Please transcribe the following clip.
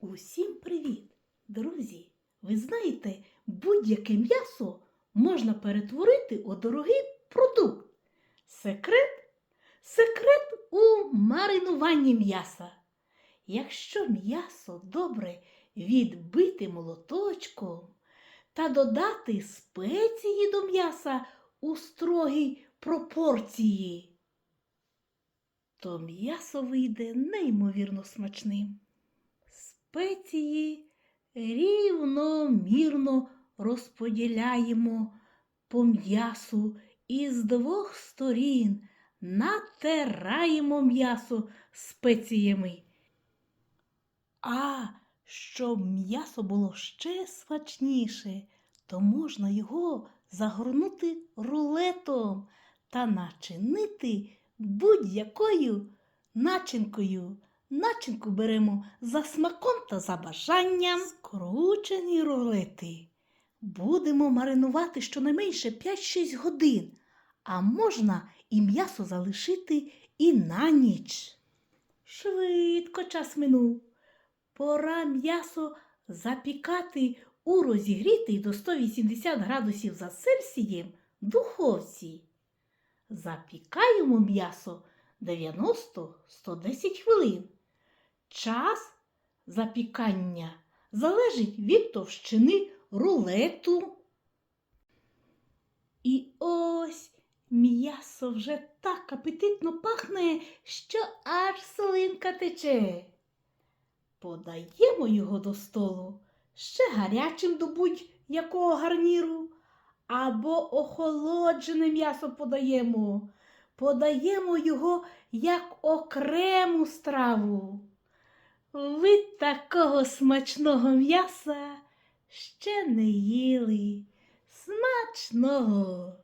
Усім привіт, друзі! Ви знаєте, будь-яке м'ясо можна перетворити у дорогий продукт. Секрет? Секрет у маринуванні м'яса. Якщо м'ясо добре відбити молоточком та додати спеції до м'яса у строгій пропорції, то м'ясо вийде неймовірно смачним. Спеції рівномірно розподіляємо по м'ясу і з двох сторін натираємо м'ясо спеціями. А щоб м'ясо було ще смачніше, то можна його загорнути рулетом та начинити будь-якою начинкою. Начинку беремо за смаком та за бажанням. Скручені рулети будемо маринувати щонайменше 5-6 годин, а можна і м'ясо залишити і на ніч. Швидко час минув. Пора м'ясо запікати у розігрітій до 180 градусів за Цельсієм духовці. Запікаємо м'ясо 90-110 хвилин. Час запікання залежить від товщини рулету. І ось м'ясо вже так апетитно пахне, що аж слинка тече. Подаємо його до столу ще гарячим до будь-якого гарніру, або охолоджене м'ясо подаємо. Подаємо його як окрему страву. Ви такого смачного м'яса ще не їли. Смачного!